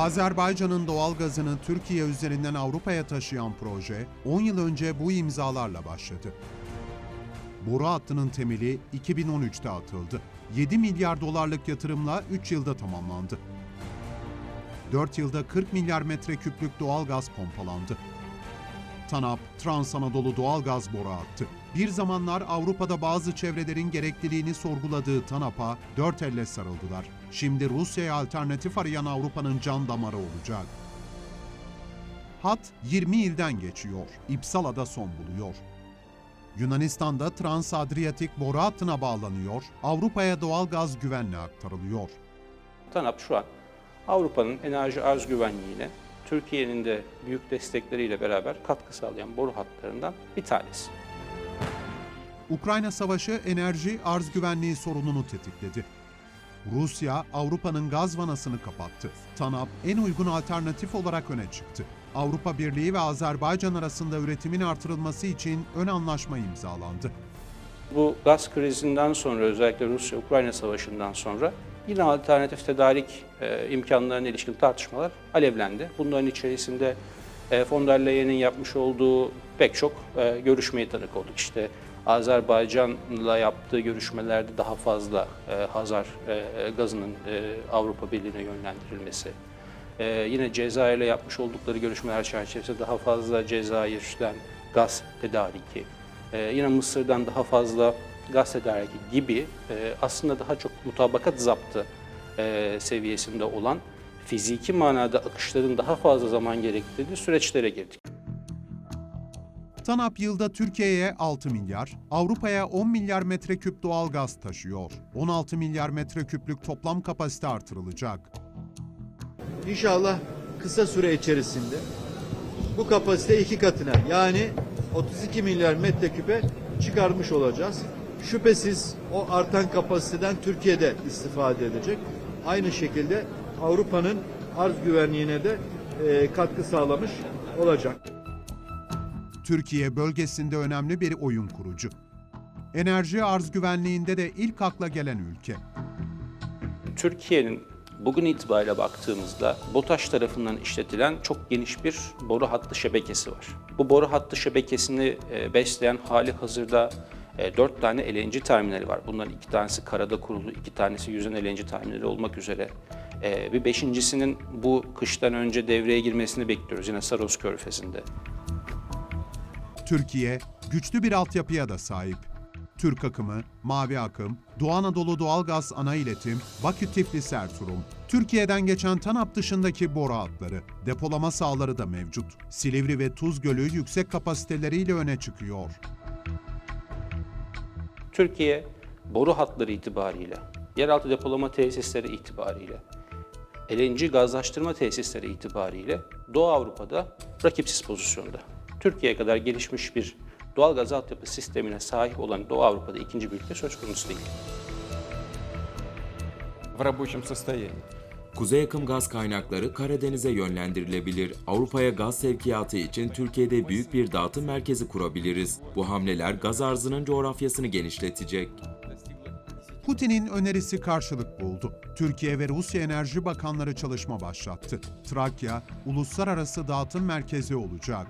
Azerbaycan'ın doğal gazını Türkiye üzerinden Avrupa'ya taşıyan proje 10 yıl önce bu imzalarla başladı. Boru hattının temeli 2013'te atıldı. 7 milyar dolarlık yatırımla 3 yılda tamamlandı. 4 yılda 40 milyar metreküplük doğal gaz pompalandı. TANAP, Trans Anadolu doğal gaz boru hattı. Bir zamanlar Avrupa'da bazı çevrelerin gerekliliğini sorguladığı TANAP'a dört elle sarıldılar. Şimdi Rusya'ya alternatif arayan Avrupa'nın can damarı olacak. Hat 20 ilden geçiyor. İpsala'da son buluyor. Yunanistan'da Trans-Adriyatik boru hattına bağlanıyor, Avrupa'ya doğal gaz güvenle aktarılıyor. TANAP şu an Avrupa'nın enerji arz güvenliğine Türkiye'nin de büyük destekleriyle beraber katkı sağlayan boru hatlarından bir tanesi. Ukrayna Savaşı enerji arz güvenliği sorununu tetikledi. Rusya, Avrupa'nın gaz vanasını kapattı. TANAP en uygun alternatif olarak öne çıktı. Avrupa Birliği ve Azerbaycan arasında üretimin artırılması için ön anlaşma imzalandı. Bu gaz krizinden sonra özellikle Rusya-Ukrayna savaşından sonra yine alternatif tedarik e, imkanlarına ilişkin tartışmalar alevlendi. Bunların içerisinde e, von der Leyen'in yapmış olduğu pek çok e, görüşmeye tanık olduk. İşte Azerbaycan'la yaptığı görüşmelerde daha fazla e, Hazar e, gazının e, Avrupa Birliği'ne yönlendirilmesi, ee, yine Cezayir'le yapmış oldukları görüşmeler çerçevesinde daha fazla Cezayir'den gaz tedariki, ee, yine Mısır'dan daha fazla gaz tedariki gibi e, aslında daha çok mutabakat zaptı e, seviyesinde olan fiziki manada akışların daha fazla zaman gerektirdiği süreçlere girdik. TANAP yılda Türkiye'ye 6 milyar, Avrupa'ya 10 milyar metreküp doğal gaz taşıyor. 16 milyar metreküplük toplam kapasite artırılacak. İnşallah kısa süre içerisinde bu kapasite iki katına yani 32 milyar metreküpe çıkarmış olacağız. Şüphesiz o artan kapasiteden Türkiye'de istifade edecek. Aynı şekilde Avrupa'nın arz güvenliğine de e, katkı sağlamış olacak. Türkiye bölgesinde önemli bir oyun kurucu. Enerji arz güvenliğinde de ilk akla gelen ülke. Türkiye'nin bugün itibariyle baktığımızda BOTAŞ tarafından işletilen çok geniş bir boru hattı şebekesi var. Bu boru hattı şebekesini e, besleyen hali hazırda e, dört tane LNG terminali var. Bunların iki tanesi karada kurulu, iki tanesi yüzen LNG terminali olmak üzere. E, Bir beşincisinin bu kıştan önce devreye girmesini bekliyoruz yine Saros Körfezi'nde. Türkiye güçlü bir altyapıya da sahip. Türk akımı, Mavi Akım, Doğu Anadolu Doğalgaz Ana İletim, Bakü Tiflis Erzurum. Türkiye'den geçen TANAP dışındaki boru hatları, depolama sahaları da mevcut. Silivri ve Tuz Gölü yüksek kapasiteleriyle öne çıkıyor. Türkiye boru hatları itibariyle, yeraltı depolama tesisleri itibariyle, LNG gazlaştırma tesisleri itibariyle Doğu Avrupa'da rakipsiz pozisyonda. Türkiye kadar gelişmiş bir doğal gaz altyapı sistemine sahip olan Doğu Avrupa'da ikinci bir ülke söz konusu değil. в рабочем состоянии. Kuzey akım gaz kaynakları Karadeniz'e yönlendirilebilir. Avrupa'ya gaz sevkiyatı için Türkiye'de büyük bir dağıtım merkezi kurabiliriz. Bu hamleler gaz arzının coğrafyasını genişletecek. Putin'in önerisi karşılık buldu. Türkiye ve Rusya Enerji Bakanları çalışma başlattı. Trakya, uluslararası dağıtım merkezi olacak.